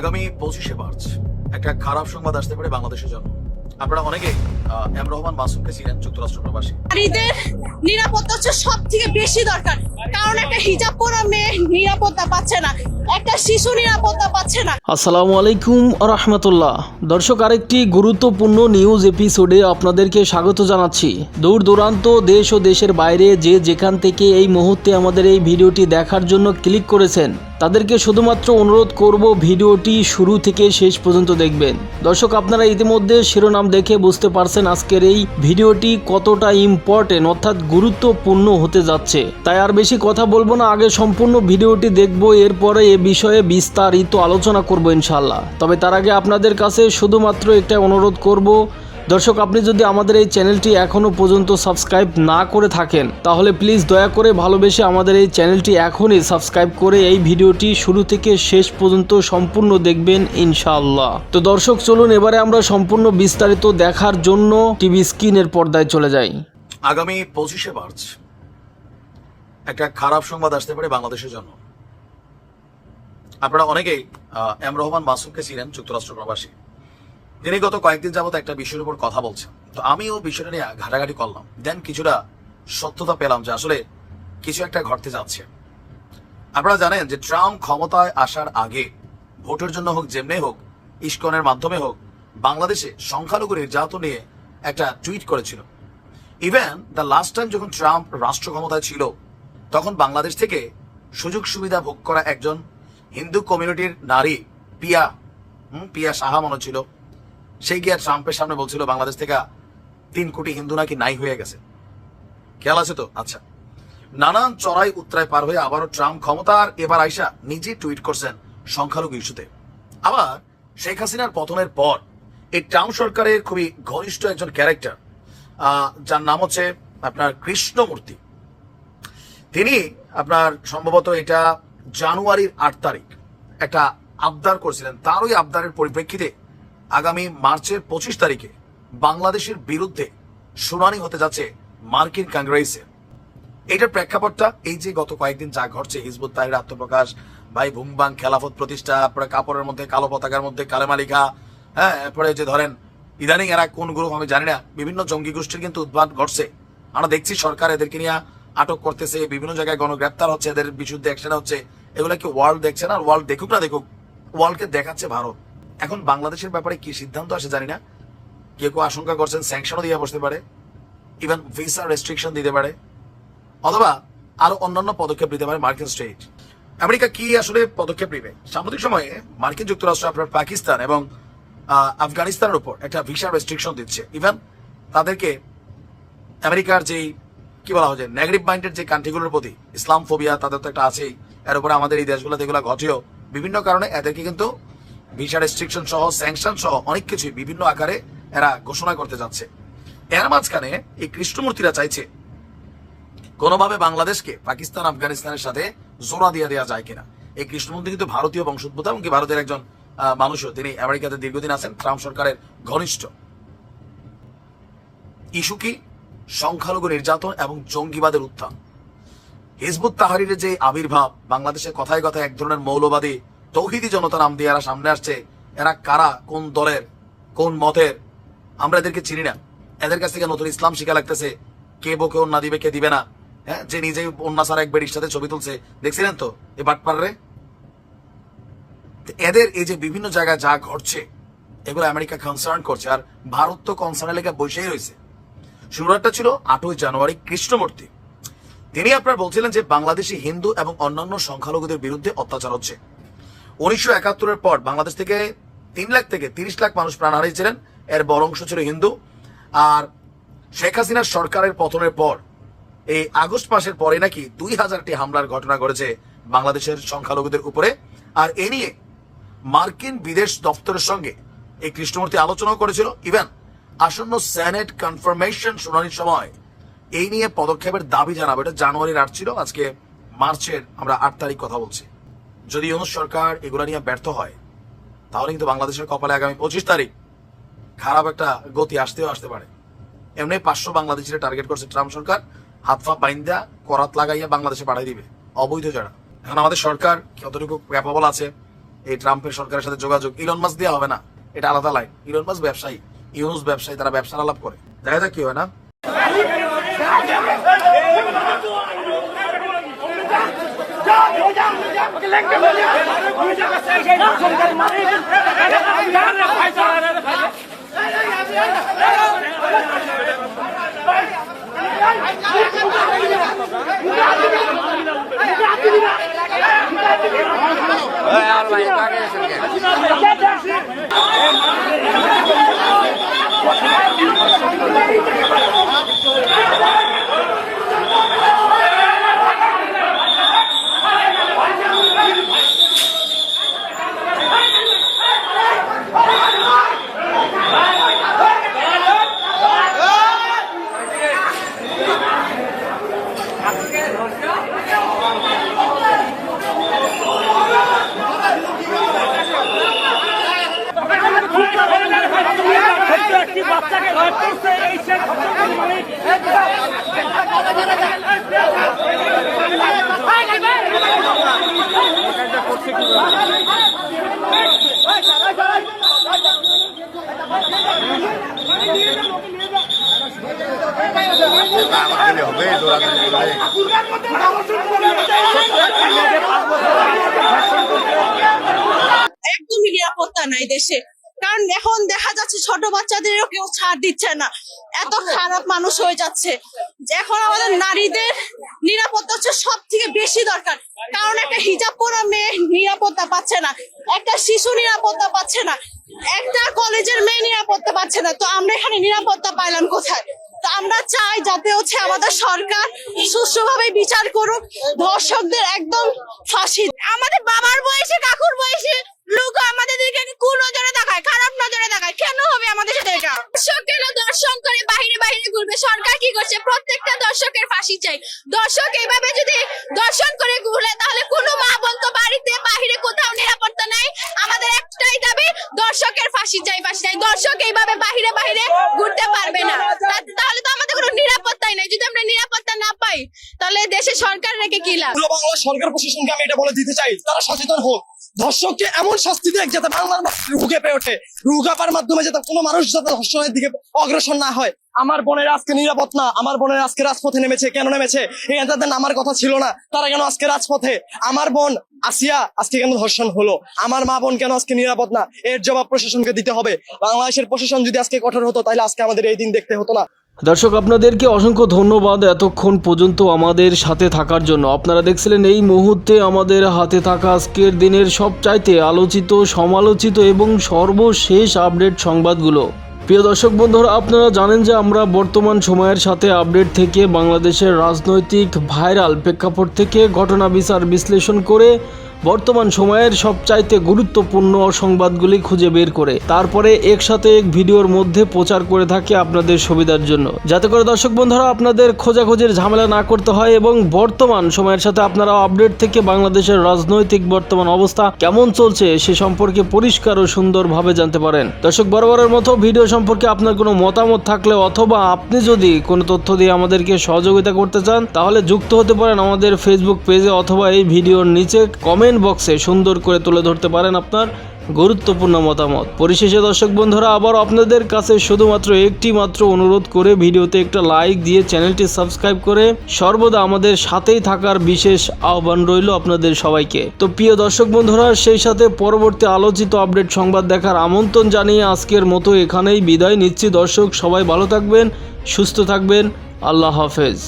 আগামী পঁচিশে মার্চ একটা খারাপ সংবাদ আসতে পারে বাংলাদেশের জন্য। আপনারা অনেকে এম রহমান মাসুমকে ছিলেন যুক্তরাষ্ট্র প্রবাসী নারীদের নিরাপত্তা হচ্ছে সব থেকে বেশি দরকার। কারণ একটা হিজাব পরা মেয়ে নিরাপত্তা পাচ্ছে না। একটা শিশু নিরাপত্তা পাচ্ছে না। আসসালামু আলাইকুম রহমতুল্লাহ। দর্শক, আরেকটি গুরুত্বপূর্ণ নিউজ এপিসোডে আপনাদেরকে স্বাগত জানাচ্ছি। দূর দূরান্ত দেশ ও দেশের বাইরে যে যেখান থেকে এই মুহূর্তে আমাদের এই ভিডিওটি দেখার জন্য ক্লিক করেছেন, তাদেরকে শুধুমাত্র অনুরোধ করব ভিডিওটি শুরু থেকে শেষ পর্যন্ত দেখবেন। দর্শক, আপনারা ইতিমধ্যে শিরোনাম দেখে বুঝতে পারছেন আজকের এই ভিডিওটি কতটা ইম্পর্টেন্ট অর্থাৎ গুরুত্বপূর্ণ হতে যাচ্ছে। তাই আর বেশি কথা বলব না, আগে সম্পূর্ণ ভিডিওটি দেখব, এরপরে এ বিষয়ে বিস্তারিত আলোচনা করব ইনশাল্লাহ তবে তার আগে আপনাদের কাছে শুধুমাত্র একটা অনুরোধ করব। দর্শক, আপনি যদি আমাদের এই চ্যানেলটি এখনও পর্যন্ত সাবস্ক্রাইব না করে থাকেন, তাহলে প্লিজ দয়া করে ভালোবেসে আমাদের এই চ্যানেলটি এখনই সাবস্ক্রাইব করে এই ভিডিওটি শুরু থেকে শেষ পর্যন্ত সম্পূর্ণ দেখবেন ইনশাআল্লাহ। তো দর্শক, চলুন এবারে আমরা সম্পূর্ণ বিস্তারিত দেখার জন্য টিভি স্ক্রিনের পর্দায় চলে যাই। আগামী পঁচিশে মার্চ একটা খারাপ সংবাদ আসতে পারে বাংলাদেশের জন্য। আপনারা অনেকেই এম রহমান মাসুমকে ছিলেন যুক্তরাষ্ট্র প্রবাসী। তিনি গত কয়েকদিন যাবত একটা বিষয়ের উপর কথা বলছেন। তো আমিও বিষয়টা নিয়ে ঘাটাঘাটি করলাম। দেন কিছুটা সত্যতা পেলাম যে আসলে কিছু একটা ঘটতে যাচ্ছে। আপনারা জানেন যে ট্রাম্প ক্ষমতায় আসার আগে, ভোটের জন্য হোক, যেমনি হোক, ইস্কনের মাধ্যমে হোক, বাংলাদেশে সংখ্যালঘু নির্যাতন নিয়ে একটা টুইট করেছিল। ইভেন দ্য লাস্ট টাইম যখন ট্রাম্প রাষ্ট্র ক্ষমতায় ছিল, তখন বাংলাদেশ থেকে সুযোগ সুবিধা ভোগ করা একজন হিন্দু কমিউনিটির নারী পিয়া পিয়া সাহা মনে ছিল সেই গিয়া ট্রাম্পের সামনে বলছিল, বাংলাদেশ থেকে তিন কোটি হিন্দু নাকি নাই হয়ে গেছে। খেয়াল আছে তো? আচ্ছা। নানান চড়াই উত্তরায় পার হয়ে আবারও ট্রাম্প ক্ষমতার এবার আইসা নিজে টুইট করছেন সংখ্যালঘু ইস্যুতে। আবার শেখ হাসিনার পতনের পর এই ট্রাম্প সরকারের খুবই ঘনিষ্ঠ একজন ক্যারেক্টার যার নাম হচ্ছে আপনার কৃষ্ণমূর্তি। তিনি আপনার সম্ভবত এটা জানুয়ারির আট তারিখ একটা আবদার করছিলেন। তার ওই আবদারের পরিপ্রেক্ষিতে আগামী মার্চের পঁচিশ তারিখে বাংলাদেশের বিরুদ্ধে শুনানি হতে যাচ্ছে মার্কিন কংগ্রেসে এটার প্রেক্ষাপটটা এই যে গত কয়েকদিন যা ঘটছে, হিজবুত তাহির আত্মপ্রকাশ, ভাই ভুংবাং খেলাফত প্রতিষ্ঠা, তারপরে কাপড়ের মধ্যে, কালো পতাকার মধ্যে কালেমা লেখা হ্যাঁ এরপরে যে ধরেন ইদানিং এরা কোন গ্রুপ আমি জানি না, বিভিন্ন জঙ্গি গোষ্ঠীর কিন্তু উদ্ভাব ঘটছে। আমরা দেখছি সরকার এদেরকে নিয়ে আটক করতেছে, বিভিন্ন জায়গায় গণগ্রেপ্তার হচ্ছে, এদের বিরুদ্ধে অ্যাকশন হচ্ছে। এগুলো কি ওয়ার্ল্ড দেখছে না? ওয়ার্ল্ড দেখুক না দেখুক ওয়ার্ল্ডকে দেখাচ্ছে ভারত। এখন বাংলাদেশের ব্যাপারে কি সিদ্ধান্ত আসে জানি না। কেউ কেউ আশঙ্কা করছেন স্যাংশনও দিয়ে বসতে পারে ইভেন ভিসা রেস্ট্রিকশন দিতে পারে, অথবা আরও অন্যান্য পদক্ষেপ নিতে পারে মার্কিন স্টেট আমেরিকা কি আসলে পদক্ষেপ নেবে? সাম্প্রতিক সময়ে মার্কিন যুক্তরাষ্ট্র, আপনার পাকিস্তান এবং আফগানিস্তানের উপর একটা ভিসা রেস্ট্রিকশন দিচ্ছে। ইভেন তাদেরকে আমেরিকার যেই কি বলা হয় নেগেটিভ মাইন্ডেড যে কান্ট্রিগুলোর প্রতি ইসলাম ফোবিয়া তাদের তো একটা আছেই। এর উপরে আমাদের এই দেশগুলোতে এগুলো ঘটেও। বিভিন্ন কারণে এদেরকে কিন্তু ভিসা রেস্ট্রিকশন সহ স্যাংশন সহ অনেক কিছুই বিভিন্ন আকারে এরা ঘোষণা করতে যাচ্ছে। এর মাঝখানে এই কৃষ্ণমূর্তিরা চাইছে, কোনোভাবে বাংলাদেশকে পাকিস্তান, আফগানিস্তানের সাথে জোড়া দিয়ে দেওয়া যায় কিনা। এই কৃষ্ণমূর্তি কিন্তু ভারতীয় বংশোদ্ভূত এমনকি ভারতের একজন মানুষও। তিনি আমেরিকাতে দীর্ঘদিন আছেন, ট্রাম্প সরকারের ঘনিষ্ঠ। ইস্যু কি? সংখ্যালঘু নির্যাতন এবং জঙ্গিবাদের উত্থান। হিজবুত তাহারির যে আবির্ভাব, বাংলাদেশের কথায় কথায় এক ধরনের মৌলবাদী, তৌহিদি জনতা নাম দিয়ে এরা সামনে আসছে, এরা কারা, কোন দলের, কোন মতের, আমরা এদেরকে চিনি না। এদের কাছ থেকে নতুন ইসলাম শিখা লাগতেছে, কে বকে অন্যা দিবে, কে দিবে না। হ্যাঁ যে নিজেই অন্যা ছাড়া এক বেডির সাথে ছবি তুলছে, দেখছিলেন তো, এ বাটপাড়রে? তো এদের এই যে বিভিন্ন জায়গায় যা ঘটছে, এগুলো আমেরিকা কনসার্ন করছে, আর ভারত তো কনসার্নের লেখা বসেই রয়েছে। শুরুটা ছিল আটই জানুয়ারি কৃষ্ণমূর্তি। তিনি আপনার বলছিলেন যে বাংলাদেশি হিন্দু এবং অন্যান্য সংখ্যালঘুদের বিরুদ্ধে অত্যাচার হচ্ছে। উনিশশো একাত্তরের পর বাংলাদেশ থেকে তিন লাখ থেকে তিরিশ লাখ মানুষ প্রাণ হারিয়েছিলেন। এর বড় অংশ ছিল হিন্দু। আর শেখ হাসিনার সরকারের পতনের পর, এই আগস্ট মাসের পরে নাকি দুই হাজারটি হামলার ঘটনা ঘটেছে বাংলাদেশের সংখ্যালঘুদের উপরে। আর এ নিয়ে মার্কিন বিদেশ দপ্তরের সঙ্গে এই কৃষ্ণমূর্তি আলোচনাও করেছিল। ইভেন আসন্ন সেনেট কনফার্মেশন শুনানির সময় এই নিয়ে পদক্ষেপের দাবি জানাব। এটা জানুয়ারির আট ছিল, আজকে মার্চের আমরা আট তারিখ কথা বলছি। যদি ইউনুস সরকার এগুলো নিয়ে ব্যর্থ হয়, তাহলে কিন্তু বাংলাদেশের কপালে আগামী পঁচিশ তারিখ খারাপ একটা গতি আসতেও আসতে পারে। এমনি পাঁচশো বাংলাদেশের টার্গেট করছে ট্রাম্প সরকার, হাত পা বাইন্দা, করাত লাগাইয়া বাংলাদেশে পাঠাই দিবে। অবৈধ যারা। এখন আমাদের সরকার কতটুকু ক্যাপাবল আছে, এই ট্রাম্পের সরকারের সাথে যোগাযোগ ইলন মাস দেওয়া হবে না। এটা আলাদা লাইন ইলন মাস ব্যবসায়ী। ইউনুস ব্যবসায়ী তারা ব্যবসার আলাপ করে দেখা যাক কি হয় না একটি একদমই নিরাপত্তা নাই দেশে। কারণ এখন দেখা যাচ্ছে ছোট বাচ্চাদেরও কেউ ছাড় দিচ্ছে না। এত খারাপ মানুষ হয়ে যাচ্ছে। এখন আমাদের নারীদের নিরাপত্তা হচ্ছে সব থেকে বেশি দরকার। কারণ একটা হিজাব পরা মেয়ে নিরাপত্তা পাচ্ছে না। একটা শিশু নিরাপত্তা পাচ্ছে না। একটা কলেজের মেয়ে নিরাপত্তা পাচ্ছে না। তো আমরা এখানে নিরাপত্তা পাইলাম কোথায়? আমরা চাই যাতে হচ্ছে আমাদের সরকার সুষ্ঠুভাবে বিচার করুক, ধর্ষকদের একদম ফাঁসি আমাদের বাবার বয়সে, কাকুর বয়সে লোক আমাদের দিকে কোন নজরে দেখায় খারাপ নজরে দেখায় কেন হবে আমাদের সাথে এটা? দর্শক দর্শন করে বাহিরে বাহিরে ঘুরবে। সরকার কি করছে? প্রত্যেকটা দর্শকের ফাঁসি চাই। দর্শক এইভাবে যদি দর্শন করে ঘুরে তাহলে কোনো মা বোন তো বাড়িতে বাহিরে কোথাও নিরাপত্তা নাই। আমাদের একটাই দাবি দর্শকের ফাঁসি চাই ফাঁসি চাই। দর্শক এইভাবে বাহিরে বাহিরে ঘুরতে পারবে না। তাহলে তো আমাদের কোনো নিরাপত্তাই নাই। যদি আমরা নিরাপত্তা না পাই তাহলে দেশে সরকার রেখে কি লাভ? সরকার প্রশাসনকে আমি এটা বলে দিতে চাই। তারা সচেতন হোক। ধর্ষককে এমন শাস্তি দেয় যাতে বাংলার রুগে পেয়ে ওঠে। রুগাপার মাধ্যমে যাতে কোনো মানুষ যাতে ধর্ষণের দিকে অগ্রসর না হয়। আমার বোনের আজকে নিরাপদ না। আমার বোনের আজকে রাজপথে নেমেছে। কেন নেমেছে? এই নেতাদের নামার কথা ছিল না। তারা কেন আজকে রাজপথে? আমার বোন আসিয়া আজকে কেন ধর্ষণ হলো? আমার মা বোন কেন আজকে নিরাপদ না? এর জবাব প্রশাসনকে দিতে হবে। বাংলাদেশের প্রশাসন যদি আজকে কঠোর হতো, তাহলে আজকে আমাদের এই দিন দেখতে হতো না। দর্শক, আপনাদেরকে অসংখ্য ধন্যবাদ এতক্ষণ পর্যন্ত আমাদের সাথে থাকার জন্য। আপনারা দেখছিলেন এই মুহূর্তে আমাদের হাতে থাকা আজকের দিনের সবচাইতে আলোচিত, সমালোচিত এবং সর্বশেষ আপডেট সংবাদগুলো। প্রিয় দর্শক বন্ধুরা, আপনারা জানেন যে আমরা বর্তমান সময়ের সাথে আপডেট থেকে বাংলাদেশের রাজনৈতিক ভাইরাল প্রেক্ষাপট থেকে ঘটনা বিচার বিশ্লেষণ করে বর্তমান সময়ের সবচাইতে গুরুত্বপূর্ণ সংবাদগুলি খুঁজে বের করে। তারপরে একসাথে এক ভিডিওর মধ্যে প্রচার করে থাকে আপনাদের সুবিধার জন্য। যাতে করে দর্শক বন্ধুরা, আপনাদের খোঁজাখোঁজির ঝামেলা না করতে হয় এবং বর্তমান সময়ের সাথে আপনারা আপডেট থেকে বাংলাদেশের রাজনৈতিক বর্তমান অবস্থা কেমন চলছে সে সম্পর্কে পরিষ্কার ও সুন্দরভাবে জানতে পারেন। দর্শক, বরাবরের মতো ভিডিও সম্পর্কে আপনার কোনো মতামত থাকলে অথবা আপনি যদি কোনো তথ্য দিয়ে আমাদেরকে সহযোগিতা করতে চান, তাহলে যুক্ত হতে পারেন আমাদের ফেসবুক পেজে অথবা এই ভিডিওর নিচে কমেন্ট বক্সে সুন্দর করে তুলে ধরতে পারেন আপনার গুরুত্বপূর্ণ মতামত। পরিশেষে দর্শক বন্ধুরা আবার আপনাদের কাছে শুধুমাত্র একটি মাত্র অনুরোধ করে ভিডিওতে একটা লাইক দিয়ে চ্যানেলটি সাবস্ক্রাইব করে সর্বদা আমাদের সাথেই থাকার বিশেষ আহ্বান রইল আপনাদের সবাইকে। তো প্রিয় দর্শক বন্ধুরা, সেই সাথে পরবর্তী আলোচিত আপডেট সংবাদ দেখার আমন্ত্রণ জানিয়ে আজকের মতো এখানেই বিদায় নিচ্ছি। দর্শক, সবাই ভালো থাকবেন, সুস্থ থাকবেন। আল্লাহ হাফেজ।